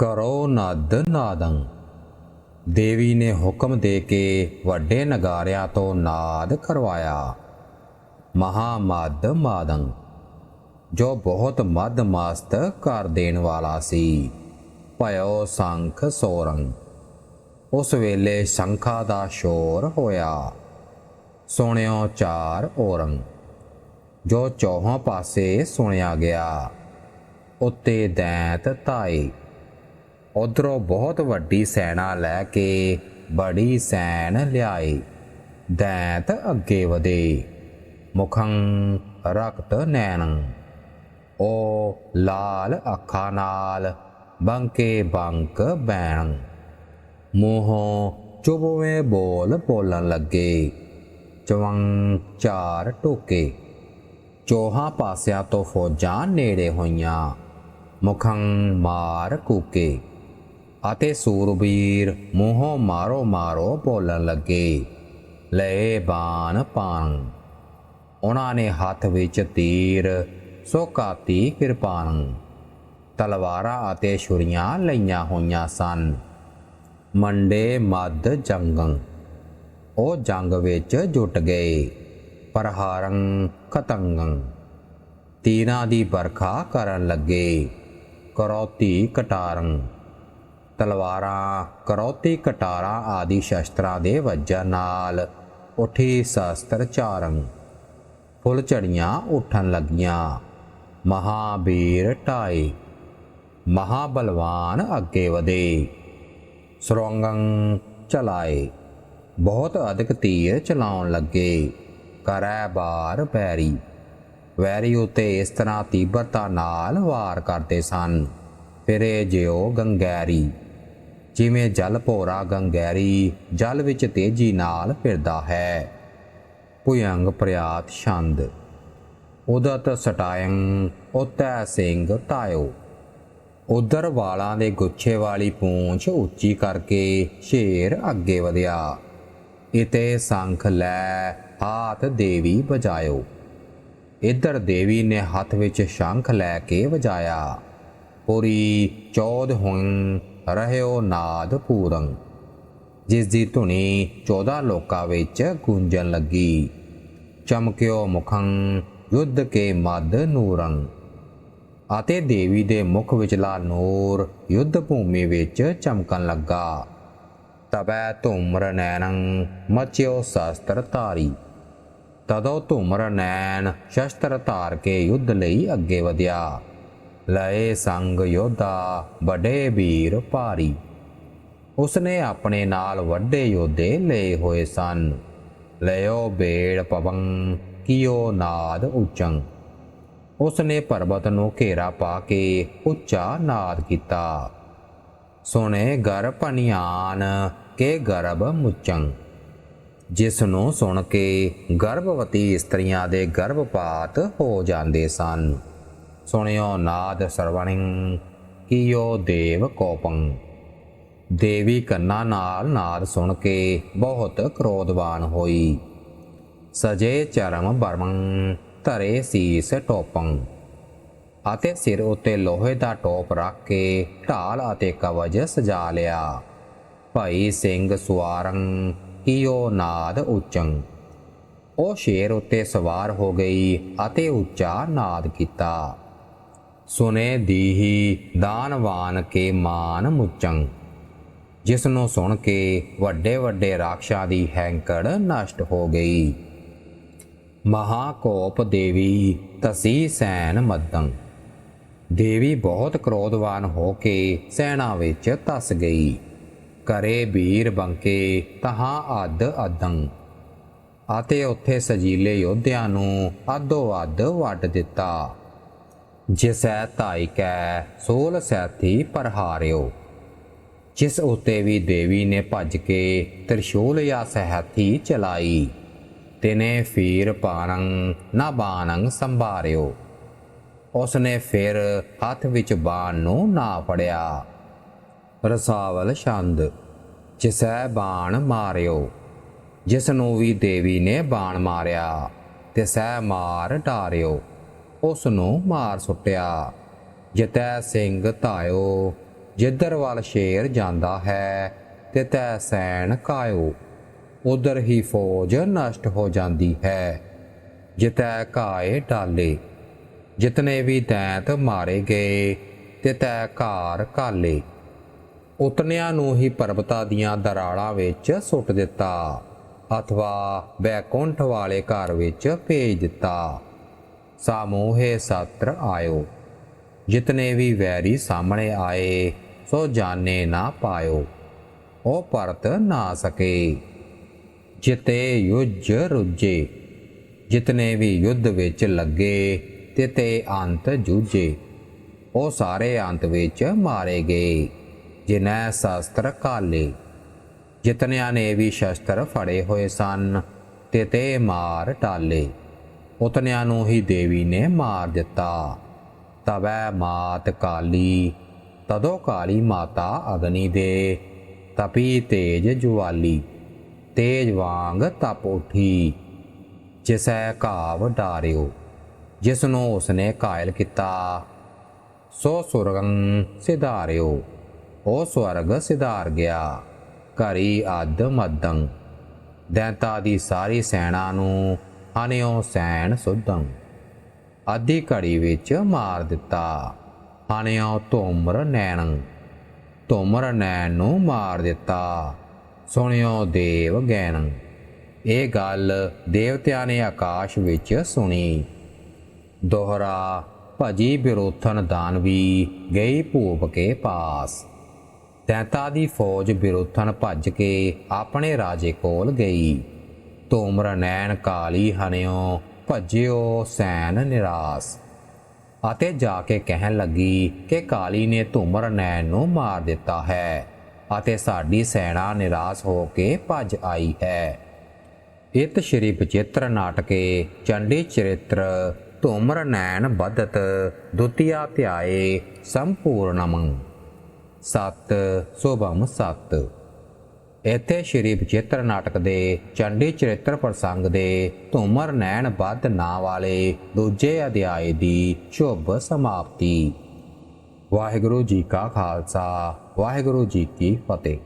ਕਰੋ ਨਦ ਨਾਦੰ। ਦੇਵੀ ਨੇ ਹੁਕਮ ਦੇ ਕੇ ਵੱਡੇ ਨਗਾਰਿਆਂ ਤੋਂ ਨਾਦ ਕਰਵਾਇਆ। ਮਹਾ ਮਦ ਮਾਦੰ, ਜੋ ਬਹੁਤ ਮਦ ਮਸਤ ਕਰ ਦੇਣ ਵਾਲਾ ਸੀ, ਭਇਓ ਸੰਖ ਸੋਰੰ। ਉਸ ਵੇਲੇ ਸ਼ੰਖਾਂ ਦਾ ਸ਼ੋਰ ਹੋਇਆ। ਸੁਣਿਓ ਚਾਰ ਔਰੰ ਜੋ ਚੌਹਾਂ ਪਾਸੇ ਸੁਣਿਆ ਗਿਆ। ਉੱਤੇ ਦੈਂਤ ਤਾਈ ਉਧਰੋਂ ਬਹੁਤ ਵੱਡੀ ਸੈਨਾ ਲੈ ਕੇ ਬੜੀ ਸੈਨ ਲਿਆਈ। ਦੈਂਤ ਅੱਗੇ ਵਧੇ। ਮੁਖੰ ਰਕਤ ਨੈਣੰ। ਉਹ ਲਾਲ ਅੱਖਾਂ ਨਾਲ ਬੰਕੇ ਬੰਕ ਬੈਣ। ਮੂੰਹੋਂ ਚੁਬਵੇਂ ਬੋਲ ਬੋਲਣ ਲੱਗੇ। ਚਵੰ ਚਾਰ ਟੋਕੇ। ਚੋਹਾਂ ਪਾਸਿਆਂ ਤੋਂ ਫੌਜਾਂ ਨੇੜੇ ਹੋਈਆਂ। ਮੁਖੰ ਮਾਰ ਕੂਕੇ। ਅਤੇ ਸੂਰਬੀਰ ਮੂੰਹੋਂ ਮਾਰੋ ਮਾਰੋ ਬੋਲਣ ਲੱਗੇ ਲਏ ਬਾਣ ਪਾਣ ਉਹਨਾਂ ਨੇ ਹੱਥ ਵਿੱਚ ਤੀਰ ਸੋਕਾਤੀ ਕਿਰਪਾਨ, ਤਲਵਾਰਾਂ ਅਤੇ ਛੁਰੀਆਂ ਲਈਆਂ ਹੋਈਆਂ ਸਨ। ਮੰਡੇ ਮੱਧ ਜੰਗੰ, ਉਹ ਜੰਗ ਵਿੱਚ ਜੁਟ ਗਏ, ਪਰਹਾਰੰ ਕਤੰਗੰ, ਤੀਰਾਂ ਦੀ ਬਰਖਾ ਕਰਨ ਲੱਗੇ, ਕਰੌਤੀ ਕਟਾਰੰ। ਤਲਵਾਰਾਂ, ਕਰੌਤੀ ਕਟਾਰਾਂ ਆਦਿ ਸ਼ਸਤਰਾਂ ਦੇ ਵੱਜਣ ਨਾਲ ਉਠੀ ਸ਼ਸਤਰ ਚਾਰੰ ਫੁੱਲ ਝੜੀਆਂ ਉੱਠਣ ਲੱਗੀਆਂ। ਮਹਾਬੀਰ ਢਾਏ। ਮਹਾਬਲਵਾਨ ਅੱਗੇ ਵਧੇ। ਸੁਰੰਗੰ ਚਲਾਏ। ਬਹੁਤ ਅਧਿਕ ਤੀਰ ਚਲਾਉਣ ਲੱਗੇ। ਕਰੈ ਬਾਰ ਪੈਰੀ ਵੈਰੀ ਉਤੇ ਇਸ ਤਰ੍ਹਾਂ ਤੀਬਰਤਾ ਨਾਲ ਵਾਰ ਕਰਦੇ ਸਨ। ਫਿਰੇ ਜਿਉ ਗੰਗੈਰੀ। ਜਿਵੇਂ ਜਲ ਭੋਰਾ ਗੰਗੈਰੀ, ਜਲ ਵਿੱਚ ਤੇਜ਼ੀ ਨਾਲ ਫਿਰਦਾ ਹੈ। ਭੁਯੰਗ ਪ੍ਰਿਆਤ ਛੰਦ। ਉਦਤ ਸਟਾਇੰ ਉਤੈ ਸਿੰਘ ਤਾਇਓ। ਉਧਰ ਵਾਲਾਂ ਦੇ ਗੁੱਛੇ ਵਾਲੀ ਪੂੰਛ ਉੱਚੀ ਕਰਕੇ ਸ਼ੇਰ ਅੱਗੇ ਵਧਿਆ। ਇਤੇ ਸੰਖ ਲੈ, ਹਾਥ ਦੇਵੀ ਵਜਾਇਓ। ਇੱਧਰ ਦੇਵੀ ਨੇ ਹੱਥ ਵਿੱਚ ਸ਼ੰਖ ਲੈ ਕੇ ਵਜਾਇਆ। ਪੁਰੀ ਚੌਦ ਹੁਣ ਰਹਿਓ ਨਾਦ ਪੂਰੰ, ਜਿਸ ਦੀ ਧੁਨੀ 14 ਲੋਕਾਂ ਵਿੱਚ ਗੂੰਜਣ ਲੱਗੀ। ਚਮਕਿਓ ਮੁਖੰ ਯੁੱਧ ਕੇ ਮਦ ਨੂਰੰ, ਅਤੇ ਦੇਵੀ ਦੇ ਮੁਖ ਵਿਚਲਾ ਨੂਰ ਯੁੱਧ ਭੂਮੀ ਵਿੱਚ ਚਮਕਣ ਲੱਗਾ। ਤਬੈ ਧੂਮਰ ਨੈਣੰ ਮਚਿਓ ਸ਼ਸਤਰ ਧਾਰੀ, ਤਦੋਂ ਧੂਮਰ ਨੈਣ ਸ਼ਸਤਰ ਧਾਰ ਕੇ ਯੁੱਧ ਲਈ ਅੱਗੇ ਵਧਿਆ। ਲਏ ਸੰਗ ਯੋਧਾ, ਵੱਡੇ ਵੀਰ ਭਾਰੀ। ਉਸਨੇ ਆਪਣੇ ਨਾਲ ਵੱਡੇ ਯੋਧੇ ਲਏ ਹੋਏ ਸਨ। ਲਿਓ ਬੇੜ ਪਵੰ, ਕਿਓ ਨਾਦ ਉੱਚੰ। ਉਸਨੇ ਪਰਬਤ ਨੂੰ ਘੇਰਾ ਪਾ ਕੇ ਉੱਚਾ ਨਾਦ ਕੀਤਾ। ਸੁਣੇ ਗਰ ਪਨਿਆਨ ਕੇ ਗਰਭ ਮੁਚੰ। ਜਿਸ ਨੂੰ ਸੁਣ ਕੇ ਗਰਭਵਤੀ ਇਸਤਰੀਆਂ ਦੇ ਗਰਭਪਾਤ ਹੋ ਜਾਂਦੇ ਸਨ। ਸੁਣਿਓ ਨਾਦ ਸਰਵਣਿੰ, ਕੀਓ ਦੇਵ ਕੋਪੰ। ਦੇਵੀ ਕੰਨਾਂ ਨਾਲ ਨਾਦ ਸੁਣ ਕੇ ਬਹੁਤ ਕ੍ਰੋਧਵਾਨ ਹੋਈ। ਸਜੇ ਚਰਮ ਬਰਮੰ, ਧਰੇ ਸੀਸ ਟੋਪੰ। ਅਤੇ ਸਿਰ ਉੱਤੇ ਲੋਹੇ ਦਾ ਟੋਪ ਰੱਖ ਕੇ ਢਾਲ ਅਤੇ ਕਵਜ ਸਜਾ ਲਿਆ। ਭਾਈ ਸਿੰਘ ਸੁਆਰੰ, ਕੀਓ ਨਾਦ ਉੱਚੰ। ਉਹ ਸ਼ੇਰ ਉੱਤੇ ਸਵਾਰ ਹੋ ਗਈ ਅਤੇ ਉੱਚਾ ਨਾਦ ਕੀਤਾ। ਸੁਨੇ ਦੀਹੀ ਦਾਨਵਾਨ ਕੇ ਮਾਨ ਮੁਚੰ। ਜਿਸ ਨੂੰ ਸੁਣ ਕੇ ਵੱਡੇ ਵੱਡੇ ਰਾਖਸ਼ਾਂ ਦੀ ਹੈਂਕੜ ਨਸ਼ਟ ਹੋ ਗਈ। ਮਹਾਕੋਪ ਦੇਵੀ ਤਸੀ ਸੈਨ ਮਦੰ। ਦੇਵੀ ਬਹੁਤ ਕ੍ਰੋਧਵਾਨ ਹੋ ਕੇ ਸੈਨਾ ਵਿੱਚ ਤਸ ਗਈ। ਕਰੇ ਵੀਰ ਬੰਕੇ ਤਹਾਂ ਅੱਧ ਅਦੰ ਅਤੇ ਉੱਥੇ ਸਜੀਲੇ ਯੋਧਿਆਂ ਨੂੰ ਅੱਧੋ ਅੱਧ ਵੱਢ ਦਿੱਤਾ। ਜਿਸੈ ਧਾਈ ਕੈ, ਸੋਲ ਸੈਥੀ ਪਰਹਾਰਿਓ। ਜਿਸ ਉਤੇ ਵੀ ਦੇਵੀ ਨੇ ਭੱਜ ਕੇ ਤ੍ਰਿਸ਼ੂਲ ਜਾਂ ਸਹਿਥੀ ਚਲਾਈ, ਤਿਨੇ ਫੀਰ ਪਾਣੰ ਨਾ ਬਾਣੰ ਸੰਭਾਰਿਓ। ਉਸਨੇ ਫਿਰ ਹੱਥ ਵਿੱਚ ਬਾਣ ਨੂੰ ਨਾ ਫੜਿਆ। ਰਸਾਵਲ ਛੰਦ, ਜਿਸੈ ਬਾਣ ਮਾਰਿਓ। ਜਿਸ ਨੂੰ ਵੀ ਦੇਵੀ ਨੇ ਬਾਣ ਮਾਰਿਆ ਤੇ ਮਾਰ ਢਾਰਿਓ ਉਸ ਨੂੰ ਮਾਰ ਸੁੱਟਿਆ। ਜਿਤੈ ਸਿੰਘ ਧਾਇਓ, ਜਿੱਧਰ ਵੱਲ ਸ਼ੇਰ ਜਾਂਦਾ ਹੈ ਤੇ ਤੈ ਸੈਨ ਕਾਇਓ। ਉਧਰ ਹੀ ਫੌਜ ਨਸ਼ਟ ਹੋ ਜਾਂਦੀ ਹੈ। ਜਿਤੈ ਘਾਏ ਡਾਲੇ, ਜਿਤਨੇ ਵੀ ਦੈਂਤ ਮਾਰੇ ਗਏ ਤੇ ਤੈ ਘਾਰ ਕਾਲੇ ਉਤਨਿਆਂ ਨੂੰ ਹੀ ਪਰਬਤਾਂ ਦੀਆਂ ਦਰਾੜਾਂ ਵਿੱਚ ਸੁੱਟ ਦਿੱਤਾ। ਅਥਵਾ ਬੈਕੁੰਠ ਵਾਲੇ ਘਰ ਵਿੱਚ ਭੇਜ ਦਿੱਤਾ। ਸਾਮੂਹੇ ਸਤਰ ਆਇਓ ਜਿਤਨੇ ਵੀ ਵੈਰੀ ਸਾਹਮਣੇ ਆਏ ਸੋ ਜਾਣੇ ਨਾ ਪਾਇਓ ਉਹ ਪਰਤ ਨਾ ਸਕੇ ਜਿਤੇ ਯੁੱਜ ਰੁੱਜੇ ਜਿਤਨੇ ਵੀ ਯੁੱਧ ਵਿੱਚ ਲੱਗੇ ਤੇ ਅੰਤ ਜੂਝੇ ਉਹ ਸਾਰੇ ਅੰਤ ਵਿੱਚ ਮਾਰੇ ਗਏ ਜਿਨ੍ਹਾਂ ਸ਼ਸਤਰ ਕਾਲੇ ਜਿਤਨਿਆਂ ਨੇ ਵੀ ਸ਼ਸਤਰ ਫੜੇ ਹੋਏ ਸਨ ਤੇ ਤੇ ਮਾਰ ਟਾਲੇ ਉਤਨਿਆਂ ਨੂੰ ਹੀ ਦੇਵੀ ਨੇ ਮਾਰ ਦਿੱਤਾ। ਤਵੈ ਮਾਤ ਕਾਲੀ, ਤਦੋ ਕਾਲੀ ਮਾਤਾ ਅਗਨੀ ਦੇ। ਤਪੀ ਤੇਜ ਜਵਾਲੀ ਤੇਜ ਵਾਂਗ ਤਪ ਉਠੀ। ਜਿਸੈ ਘਾਵ ਡਾਰਿਓ ਜਿਸ ਨੂੰ ਉਸਨੇ ਕਾਇਲ ਕੀਤਾ, ਸੋ ਸੁਰਗੰ ਸਿਧਾਰਿਓ, ਉਹ ਸਵਰਗ ਸਿਧਾਰ ਗਿਆ, ਘਰੀ ਅਦ ਮਦੰ ਦੈਂਤਾ ਦੀ ਸਾਰੀ ਸੈਨਾ ਨੂੰ ਹਨਿਓ ਸੈਣ ਸੁਧੰ। ਆਦੀ ਘੜੀ ਵਿੱਚ ਮਾਰ ਦਿੱਤਾ। ਹਨਿਓ ਤੋਮਰ ਨੈਣੰ। ਤੋਮਰ ਨੈਣ ਨੂੰ ਮਾਰ ਦਿੱਤਾ। ਸੁਣਿਓ ਦੇਵ ਗੈਣੰ ਇਹ ਗੱਲ ਦੇਵਤਿਆਂ ਨੇ ਆਕਾਸ਼ ਵਿੱਚ ਸੁਣੀ। ਦੋਹਰਾ ਭਜੀ ਬਿਰੋਥਨ ਦਾਨਵੀ ਗਈ ਭੂਪ ਕੇ ਪਾਸ। ਤੈਂਤਾ ਦੀ ਫੌਜ ਬਿਰੋਥਨ ਭੱਜ ਕੇ ਆਪਣੇ ਰਾਜੇ ਕੋਲ ਗਈ। ਤੋਮਰ ਨੈਣ ਕਾਲੀ ਹਨਿਓ, ਭੱਜਿਓ ਸੈਨ ਨਿਰਾਸ। ਅਤੇ ਜਾ ਕੇ ਕਹਿਣ ਲੱਗੀ ਕਿ ਕਾਲੀ ਨੇ ਧੂਮਰ ਨੈਣ ਨੂੰ ਮਾਰ ਦਿੱਤਾ ਹੈ ਅਤੇ ਸਾਡੀ ਸੈਨਾ ਨਿਰਾਸ਼ ਹੋ ਕੇ ਭੱਜ ਆਈ ਹੈ। ਇਤ ਸ਼੍ਰੀ ਬਚਿੱਤਰ ਨਾਟਕੇ ਚੰਡੀ ਚਰਿਤ੍ਰ ਧੂਮਰ ਨੈਣ ਬਦਤ ਦੁਤੀਆ ਧਿਆਏ ਸੰਪੂਰਣਮੰ ਸਤ, ਸੋਭਮ ਸਤ। ਇੱਥੇ ਸ਼੍ਰੀ ਬਚਿੱਤਰ ਨਾਟਕ ਦੇ ਚੰਡੀ ਚਰਿੱਤਰ ਪ੍ਰਸੰਗ ਦੇ ਧੂਮਰ ਨੈਣ ਬੱਧ ਨਾਂ ਵਾਲੇ ਦੂਜੇ ਅਧਿਆਏ ਦੀ ਸ਼ੁਭ ਸਮਾਪਤੀ। ਵਾਹਿਗੁਰੂ ਜੀ ਕਾ ਖਾਲਸਾ, ਵਾਹਿਗੁਰੂ ਜੀ ਕੀ ਫਤਿਹ।